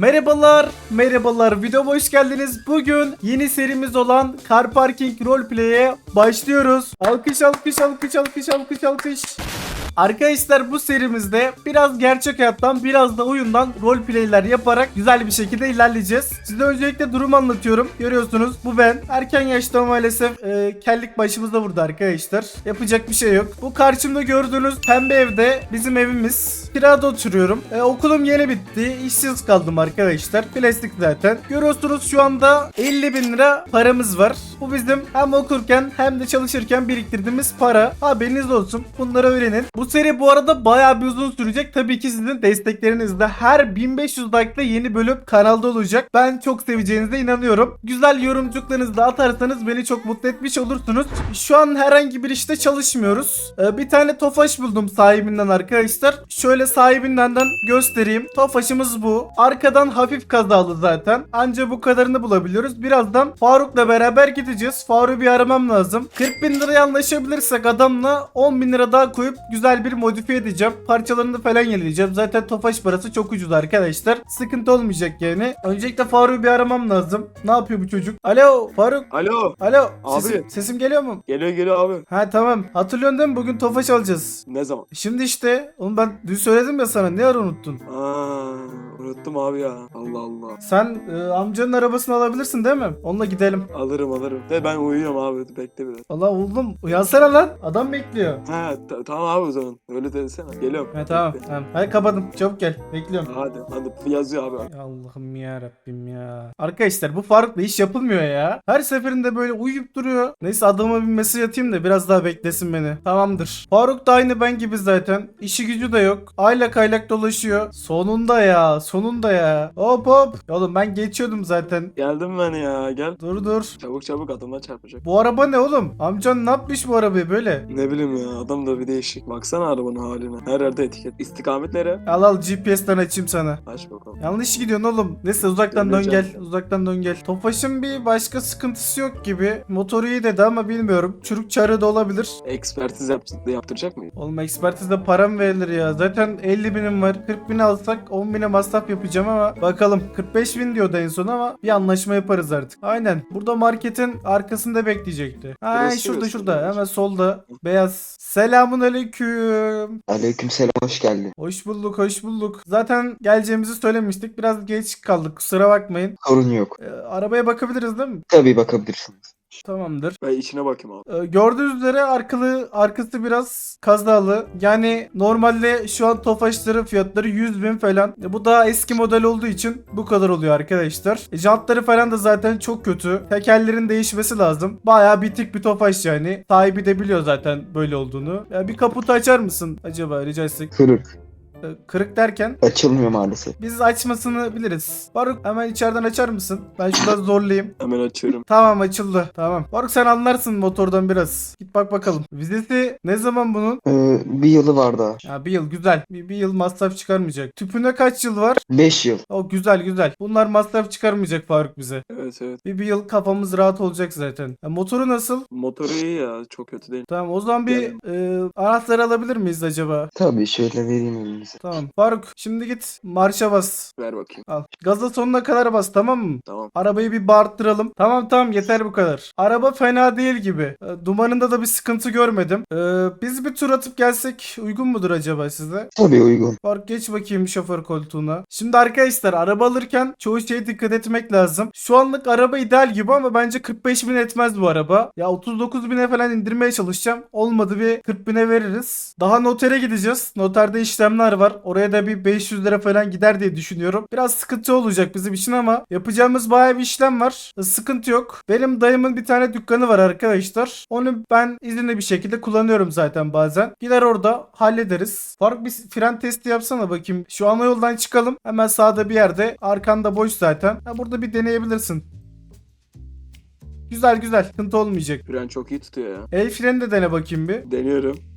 Merhabalar, merhabalar. Videoma hoş geldiniz. Bugün yeni serimiz olan Car Parking Roleplay'e başlıyoruz. Alkış, alkış, alkış, alkış, alkış, alkış. Arkadaşlar bu serimizde biraz gerçek hayattan biraz da oyundan roleplayler yaparak güzel bir şekilde ilerleyeceğiz. Size öncelikle durumu anlatıyorum. Görüyorsunuz bu ben. Erken yaşta maalesef e, kellik başımıza vurdu arkadaşlar. Yapacak bir şey yok. Bu karşımda gördüğünüz pembe evde bizim evimiz. Kirada oturuyorum. E, okulum yeni bitti. İşsiz kaldım arkadaşlar. Plastik zaten. Görüyorsunuz şu anda 50 bin lira paramız var. Bu bizim hem okurken hem de çalışırken biriktirdiğimiz para. Haberiniz olsun. Bunları öğrenin. Bu seri bu arada bayağı bir uzun sürecek. Tabii ki sizin desteklerinizle her 1500 like'la yeni bölüm kanalda olacak. Ben çok seveceğinize inanıyorum. Güzel yorumcuklarınızı da atarsanız beni çok mutlu etmiş olursunuz. Şu an herhangi bir işte çalışmıyoruz. Ee, bir tane tofaş buldum sahibinden arkadaşlar. Şöyle sahibinden de göstereyim. Tofaşımız bu. Arkadan hafif kazalı zaten. Anca bu kadarını bulabiliyoruz. Birazdan Faruk'la beraber gideceğiz. Faruk'u bir aramam lazım. 40 bin liraya anlaşabilirsek adamla 10 bin lira daha koyup güzel bir modifiye edeceğim. Parçalarını falan yenileyeceğim. Zaten tofaş parası çok ucuz arkadaşlar. Sıkıntı olmayacak yani. Öncelikle Faruk'u bir aramam lazım. Ne yapıyor bu çocuk? Alo Faruk. Alo. Alo. Abi. Sesim, sesim geliyor mu? Geliyor geliyor abi. Ha tamam. Hatırlıyorsun değil mi? Bugün tofaş alacağız. Ne zaman? Şimdi işte. Onu ben dün söyledim ya sana. Ne ara unuttun? Aa, unuttum abi ya. Allah Allah. Sen e, amcanın arabasını alabilirsin değil mi? Onunla gidelim. Alırım alırım. De ben uyuyorum abi. Bekle biraz. Allah oğlum uyansana lan. Adam bekliyor. Ha ta- tamam abi o zaman. Öyle desene. Geliyorum. Ha tamam Bekle. tamam. Hadi kapadım. Çabuk gel. Bekliyorum. Hadi hadi yazıyor abi. Ya Allah'ım ya Rabbim ya. Arkadaşlar bu Faruk'la iş yapılmıyor ya. Her seferinde böyle uyuyup duruyor. Neyse adama bir mesaj atayım da biraz daha beklesin beni. Tamamdır. Faruk da aynı ben gibi zaten. İşi gücü de yok. Aylak aylak dolaşıyor. Sonunda ya. Sonunda ya. Hop hop. Oğlum ben geçiyordum zaten. Geldim ben ya gel. Dur dur. Çabuk çabuk adamla çarpacak. Bu araba ne oğlum? Amcan ne yapmış bu arabayı böyle? Ne bileyim ya adam da bir değişik. Baksana arabanın haline. Her yerde etiket. İstikametlere. Al al GPS'ten açayım sana. Aç bakalım. Yanlış gidiyorsun oğlum. Neyse uzaktan dön Döneceğim. gel. Uzaktan dön gel. Tofaş'ın bir başka sıkıntısı yok gibi. Motoru iyi dedi ama bilmiyorum. Çürük çarı da olabilir. Ekspertiz yap yaptıracak mıyım? Oğlum ekspertizde param verilir ya. Zaten 50 binim var. 40 bin alsak 10 bine masraf yapacağım ama bakalım. 45 bin diyordu en son ama bir anlaşma yaparız artık. Aynen. Burada marketin arkasında bekleyecekti. Ha Burası şurada burası. şurada. Hemen solda. Beyaz. Selamun aleyküm. Aleykümselam hoş geldin. Hoş bulduk hoş bulduk. Zaten geleceğimizi söylemiştik. Biraz geç kaldık. Kusura bakmayın. Sorun yok. Ee, arabaya bakabiliriz değil mi? Tabii bakabilirsiniz. Tamamdır. Ben içine bakayım abi. Ee, gördüğünüz üzere arkalı arkası biraz kazalı. Yani normalde şu an Tofaşların fiyatları 100 bin falan. E, bu daha eski model olduğu için bu kadar oluyor arkadaşlar. E, jantları falan da zaten çok kötü. Tekerlerin değişmesi lazım. Bayağı bitik bir Tofaş yani. Sahibi de biliyor zaten böyle olduğunu. Ya bir kaputu açar mısın acaba rica etsek? Kırık. E, kırık derken Açılmıyor maalesef. biz açmasını biliriz. Faruk hemen içeriden açar mısın? Ben şurada zorlayayım. Hemen açıyorum. Tamam açıldı. Tamam. Faruk sen anlarsın motordan biraz. Git bak bakalım. Vizesi ne zaman bunun? Ee, bir yılı var daha. Ya bir yıl güzel. Bir, bir yıl masraf çıkarmayacak. Tüpüne kaç yıl var? 5 yıl. O güzel güzel. Bunlar masraf çıkarmayacak Faruk bize. Evet evet. Bir, bir yıl kafamız rahat olacak zaten. Ya motoru nasıl? Motoru iyi ya. Çok kötü değil. Tamam o zaman bir e, anahtarı alabilir miyiz acaba? Tabii şöyle vereyim elinize. Tamam. Faruk şimdi git marşa bas. Ver bakayım. Al. Gaza sonuna kadar bas tamam mı? Tamam. Arabayı bir bağırttıralım. Tamam tamam yeter bu kadar. Araba fena değil gibi. E, dumanında da bir sıkıntı görmedim. E, biz bir tur atıp gelsek uygun mudur acaba size? Tabii uygun. Fark geç bakayım şoför koltuğuna. Şimdi arkadaşlar araba alırken çoğu şeye dikkat etmek lazım. Şu anlık araba ideal gibi ama bence 45 bin etmez bu araba. Ya 39 bine falan indirmeye çalışacağım. Olmadı bir 40 bine veririz. Daha notere gideceğiz. Noterde işlemler var. Oraya da bir 500 lira falan gider diye düşünüyorum. Biraz sıkıntı olacak bizim için ama yapacağımız bayağı bir işlem var. Sıkıntı yok. Benim dayımın bir tane dükkanı var arkadaşlar. Onu ben izinli bir şekilde kullanıyorum zaten bazen. Gider orada hallederiz. Faruk bir fren testi yapsana bakayım. Şu ana yoldan çıkalım. Hemen sağda bir yerde. Arkanda boş zaten. Ha, burada bir deneyebilirsin. Güzel güzel. Sıkıntı olmayacak. Fren çok iyi tutuyor ya. El freni de dene bakayım bir. Deniyorum.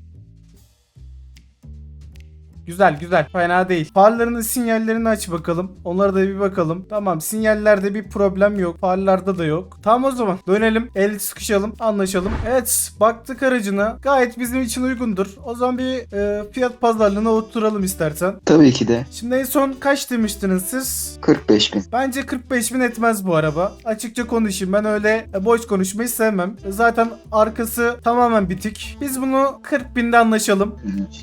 Güzel güzel. Fena değil. Farlarının sinyallerini aç bakalım. Onlara da bir bakalım. Tamam sinyallerde bir problem yok. Farlarda da yok. Tamam o zaman. Dönelim. El sıkışalım. Anlaşalım. Evet. Baktık aracına. Gayet bizim için uygundur. O zaman bir e, fiyat pazarlığına oturalım istersen. Tabii ki de. Şimdi en son kaç demiştiniz siz? 45 bin. Bence 45 bin etmez bu araba. Açıkça konuşayım ben öyle e, boş konuşmayı sevmem. E, Zaten arkası tamamen bitik. Biz bunu 40 binde anlaşalım.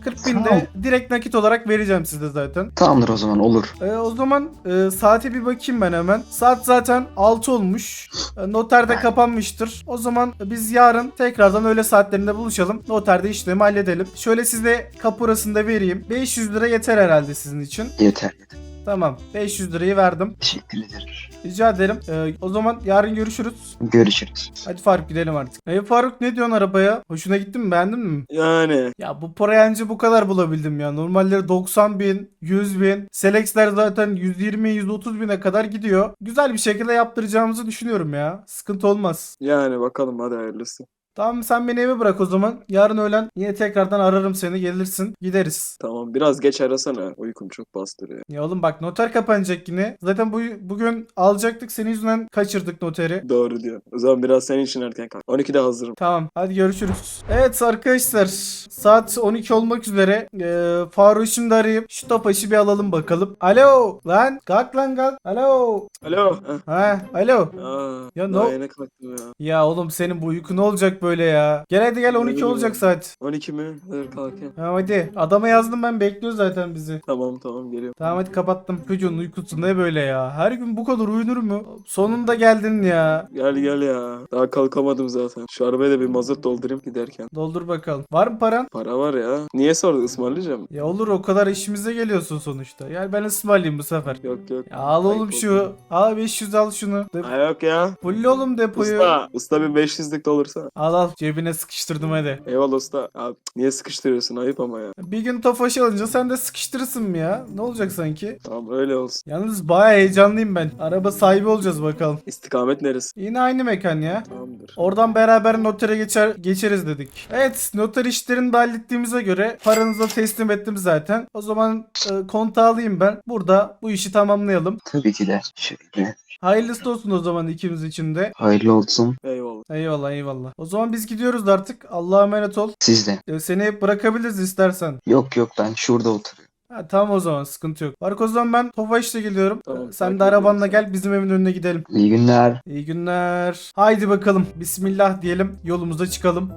40 Tamam. binde direkt nakit olarak vereceğim size zaten. Tamamdır o zaman olur. E, o zaman e, saate bir bakayım ben hemen. Saat zaten 6 olmuş. E, noterde kapanmıştır. O zaman biz yarın tekrardan öğle saatlerinde buluşalım. Noterde işlemi halledelim. Şöyle size kapurasını da vereyim. 500 lira yeter herhalde sizin için. Yeter yeter. Tamam. 500 lirayı verdim. Teşekkür ederim. Rica ederim. Ee, o zaman yarın görüşürüz. Görüşürüz. Hadi Faruk gidelim artık. Ee, Faruk ne diyorsun arabaya? Hoşuna gitti mi? Beğendin mi? Yani Ya bu parayı anca bu kadar bulabildim ya. Normalleri 90 bin, 100 bin. Selex'ler zaten 120, 130 bine kadar gidiyor. Güzel bir şekilde yaptıracağımızı düşünüyorum ya. Sıkıntı olmaz. yani bakalım hadi hayırlısı. Tamam sen beni eve bırak o zaman. Yarın öğlen yine tekrardan ararım seni. Gelirsin. Gideriz. Tamam biraz geç arasana. Uykum çok bastırıyor. Ya oğlum bak noter kapanacak yine. Zaten bu, bugün alacaktık. Senin yüzünden kaçırdık noteri. Doğru diyor. O zaman biraz senin için erken kalk. 12'de hazırım. Tamam hadi görüşürüz. Evet arkadaşlar saat 12 olmak üzere. Ee, Faruk'u şimdi arayıp şu topaşı bir alalım bakalım. Alo lan kalk lan kalk. Alo. Alo. Ha alo. Aa, Ya ne daha o- yeni kalktım ya. Ya oğlum senin bu uyku ne olacak böyle ya? Gel hadi gel 12 Öyle olacak saat. 12 mi? Dur kalkayım. Tamam hadi. Adama yazdım ben bekliyor zaten bizi. Tamam tamam geliyorum. Tamam hadi kapattım. Çocuğun uykusu ne böyle ya? Her gün bu kadar uyunur mu? Sonunda geldin ya. Gel gel ya. Daha kalkamadım zaten. Şu arabaya da bir mazot doldurayım giderken. Doldur bakalım. Var mı paran? Para var ya. Niye sordun ısmarlayacağım? Ya olur o kadar işimize geliyorsun sonuçta. Yani ben ısmarlayayım bu sefer. Yok yok. Ya al oğlum Ayıp şu. oldu. Al 500 al şunu. De- Ha yok ya. Full oğlum depoyu. Usta. Usta bir 500'lük de olursa. Al al cebine sıkıştırdım hadi. Eyvallah usta. Abi, niye sıkıştırıyorsun? Ayıp ama ya. Bir gün tofaş alınca sen de sıkıştırırsın mı ya? Ne olacak sanki? Tamam öyle olsun. Yalnız baya heyecanlıyım ben. Araba sahibi olacağız bakalım. İstikamet neresi? Yine aynı mekan ya. Oradan beraber notere geçer geçeriz dedik. Evet noter işlerini de hallettiğimize göre paranızı da teslim ettim zaten. O zaman e, kontağı alayım ben. Burada bu işi tamamlayalım. Tabii ki de. Şöyle. Hayırlısı olsun o zaman ikimiz için de. Hayırlı olsun. Eyvallah. Eyvallah eyvallah. O zaman biz gidiyoruz artık. Allah'a emanet ol. Siz de. E, Seni bırakabiliriz istersen. Yok yok ben şurada oturuyorum. Ha, tamam o zaman sıkıntı yok. Fark o zaman ben Tofaş'la geliyorum. Tamam, Sen de arabanla gel bizim evin önüne gidelim. İyi günler. İyi günler. Haydi bakalım. Bismillah diyelim. Yolumuza çıkalım.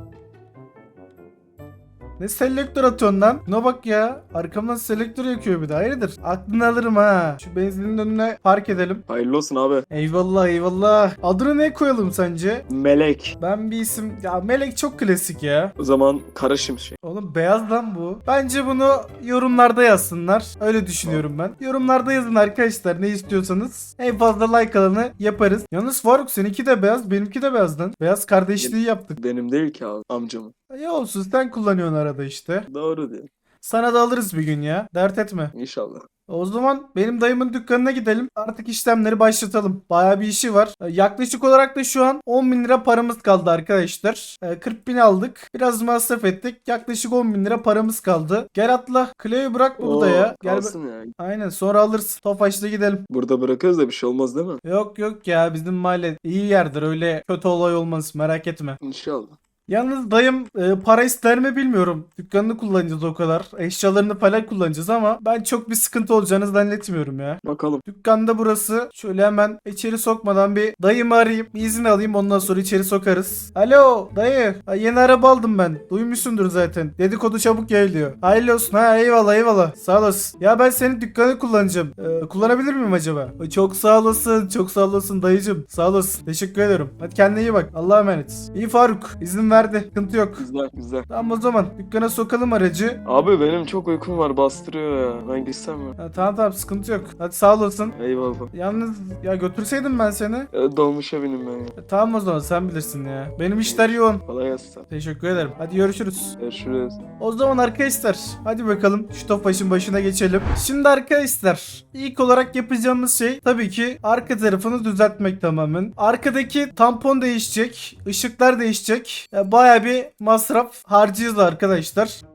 Ne selektör atıyorsun lan? Buna bak ya. Arkamdan selektör yakıyor bir de. Hayırdır? Aklını alırım ha. Şu benzinin önüne park edelim. Hayırlı olsun abi. Eyvallah eyvallah. Adını ne koyalım sence? Melek. Ben bir isim... Ya Melek çok klasik ya. O zaman karışım şey. Oğlum beyaz lan bu. Bence bunu yorumlarda yazsınlar. Öyle düşünüyorum ben. Yorumlarda yazın arkadaşlar ne istiyorsanız. En fazla like alanı yaparız. Yalnız Faruk seninki de beyaz benimki de beyaz lan. Beyaz kardeşliği yaptık. Benim değil ki abi. Amcamın. Ya olsun sen kullanıyorsun arada işte. Doğru diyor. Sana da alırız bir gün ya. Dert etme. İnşallah. O zaman benim dayımın dükkanına gidelim. Artık işlemleri başlatalım. Bayağı bir işi var. Ee, Yaklaşık olarak da şu an 10 bin lira paramız kaldı arkadaşlar. Ee, 40 bin aldık. Biraz masraf ettik. Yaklaşık 10 bin lira paramız kaldı. Gel atla. Cleo'yu bırak burada ya. Gel kalsın ya. Aynen sonra alırsın. Tofaş'la gidelim. Burada bırakırız da bir şey olmaz değil mi? Yok yok ya bizim mahalle iyi yerdir. Öyle kötü olay olmaz merak etme. İnşallah. Yalnız dayım e, para ister mi bilmiyorum. Dükkanını kullanacağız o kadar. Eşyalarını falan kullanacağız ama ben çok bir sıkıntı olacağını zannetmiyorum ya. Bakalım. Dükkanda burası. Şöyle hemen içeri sokmadan bir dayımı arayayım. Bir izin alayım ondan sonra içeri sokarız. Alo dayı. Ha, yeni araba aldım ben. Duymuşsundur zaten. Dedikodu çabuk yayılıyor. Hayırlı olsun. Ha eyvallah eyvallah. Sağ olasın. Ya ben senin dükkanı kullanacağım. Ee, kullanabilir miyim acaba? Ay, Çok sağ olasın. Çok sağ olasın dayıcım. Sağ olasın. Teşekkür ederim. Hadi kendine iyi bak. Allah'a emanet. İyi Faruk. İzin verdi. Sıkıntı yok. Güzel güzel. Tamam o zaman dükkana sokalım aracı. Abi benim çok uykum var bastırıyor ya. Ben gitsem mi? Ha, tamam tamam sıkıntı yok. Hadi sağ olasın. Eyvallah. Yalnız ya götürseydim ben seni. E, dolmuşa binin ben ya. E, tamam o zaman sen bilirsin ya. Benim işler yoğun. Kolay gelsin. Teşekkür ederim. Hadi görüşürüz. Görüşürüz. O zaman arkadaşlar hadi bakalım şu topaşın başına geçelim. Şimdi arkadaşlar ilk olarak yapacağımız şey tabii ki arka tarafını düzeltmek tamamen. Arkadaki tampon değişecek. ışıklar değişecek. Ya, Baya bir masraf harcayacağız arkadaşlar.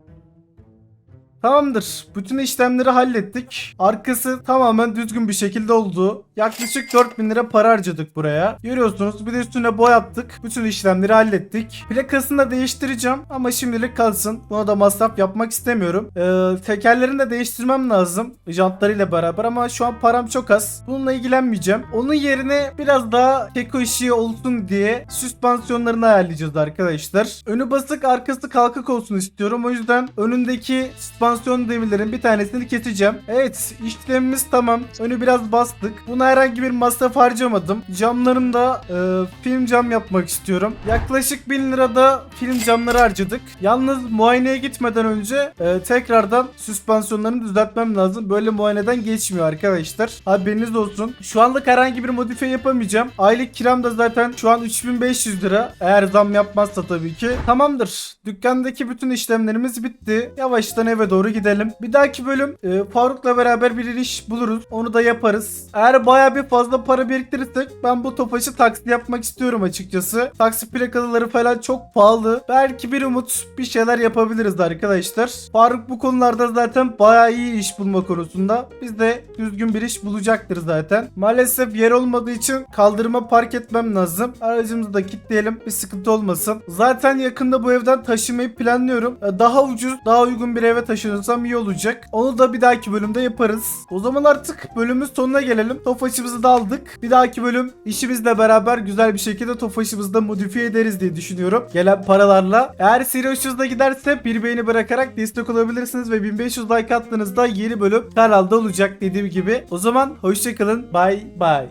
Tamamdır. Bütün işlemleri hallettik. Arkası tamamen düzgün bir şekilde oldu. Yaklaşık 4000 lira para harcadık buraya. Görüyorsunuz bir de üstüne boyattık. Bütün işlemleri hallettik. Plakasını da değiştireceğim ama şimdilik kalsın. Buna da masraf yapmak istemiyorum. Ee, tekerlerini de değiştirmem lazım. Jantlarıyla beraber ama şu an param çok az. Bununla ilgilenmeyeceğim. Onun yerine biraz daha keko ışığı olsun diye süspansiyonlarını ayarlayacağız arkadaşlar. Önü basık arkası kalkık olsun istiyorum. O yüzden önündeki süspansiyon demirlerin bir tanesini keseceğim. Evet işlemimiz tamam. Önü biraz bastık. Buna herhangi bir masraf harcamadım. Camlarını da e, film cam yapmak istiyorum. Yaklaşık 1000 lirada film camları harcadık. Yalnız muayeneye gitmeden önce e, tekrardan süspansiyonlarını düzeltmem lazım. Böyle muayeneden geçmiyor arkadaşlar. Haberiniz olsun. Şu anlık herhangi bir modifiye yapamayacağım. Aylık kiram da zaten şu an 3500 lira. Eğer zam yapmazsa tabii ki. Tamamdır. Dükkandaki bütün işlemlerimiz bitti. Yavaştan eve doğru gidelim. Bir dahaki bölüm e, Faruk'la beraber bir iş buluruz. Onu da yaparız. Eğer baya bir fazla para biriktirirsek ben bu topaşı taksi yapmak istiyorum açıkçası. Taksi plakaları falan çok pahalı. Belki bir umut bir şeyler yapabiliriz arkadaşlar. Faruk bu konularda zaten baya iyi iş bulma konusunda. Biz de düzgün bir iş bulacaktır zaten. Maalesef yer olmadığı için kaldırıma park etmem lazım. Aracımızı da kilitleyelim bir sıkıntı olmasın. Zaten yakında bu evden taşımayı planlıyorum. Ee, Daha ucuz, daha uygun bir eve taşınırsam iyi olacak. Onu da bir dahaki bölümde yaparız. O zaman artık bölümün sonuna gelelim. Tofaşımızı da aldık. Bir dahaki bölüm işimizle beraber güzel bir şekilde Tofaşımızı da modifiye ederiz diye düşünüyorum. Gelen paralarla. Eğer seri hoşunuza giderse bir beğeni bırakarak destek olabilirsiniz ve 1500 like attığınızda yeni bölüm kanalda olacak dediğim gibi. O zaman hoşçakalın. Bye bye.